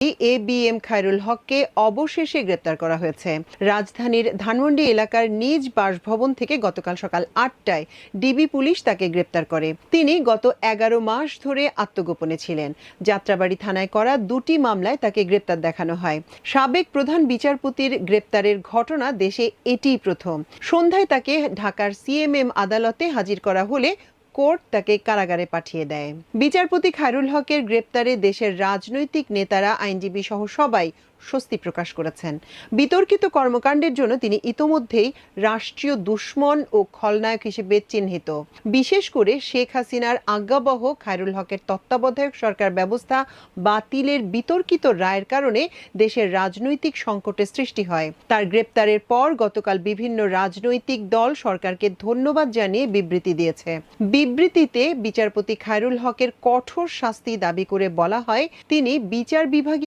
A B M Khairul হককে অবশেষে গ্রেপ্তার করা হয়েছে। রাজধানীর ধানমন্ডি এলাকার নিজ বাসভবন থেকে গতকাল সকাল আটটায় ডিবি পুলিশ তাকে গ্রেপ্তার করে। তিনি গত এগারো মাস ধরে আত্মগোপনে ছিলেন। যাত্রাবাড়ি থানায় করা দুটি মামলায় তাকে গ্রেপ্তার দেখানো হয়। সাবেক প্রধান বিচারপতির গ্রেপ্তারের ঘটনা দেশে এটিই প্রথম। সন্ধ্যায় তাকে ঢাকার সিএমএম আদালতে হাজির করা হলে কোর্ট তাকে কারাগারে পাঠিয়ে দেয়। বিচারপতি খায়রুল হকের গ্রেপ্তারে দেশের রাজনৈতিক নেতারা, আইনজীবী সহ সবাই স্বস্তি প্রকাশ করেছেন। বিতর্কিত কর্মকাণ্ডের জন্য তিনি ইতোমধ্যেই রাষ্ট্রীয় দুশ্মন ও খলনায়ক হিসেবে চিহ্নিত। বিশেষ করে শেখ হাসিনার আজ্ঞাবহ খায়রুল হকের তত্ত্বাবধায়ক সরকার ব্যবস্থা বাতিলের বিতর্কিত রায়ের কারণে দেশের রাজনৈতিক সংকটের সৃষ্টি হয়। তার গ্রেপ্তারের পর গতকাল বিভিন্ন রাজনৈতিক দল সরকারকে ধন্যবাদ জানিয়ে বিবৃতি দিয়েছে। বিবৃতিতে বিচারপতি খায়রুল হকের কঠোর শাস্তি দাবি করে বলা হয় তিনি বিচার বিভাগীয়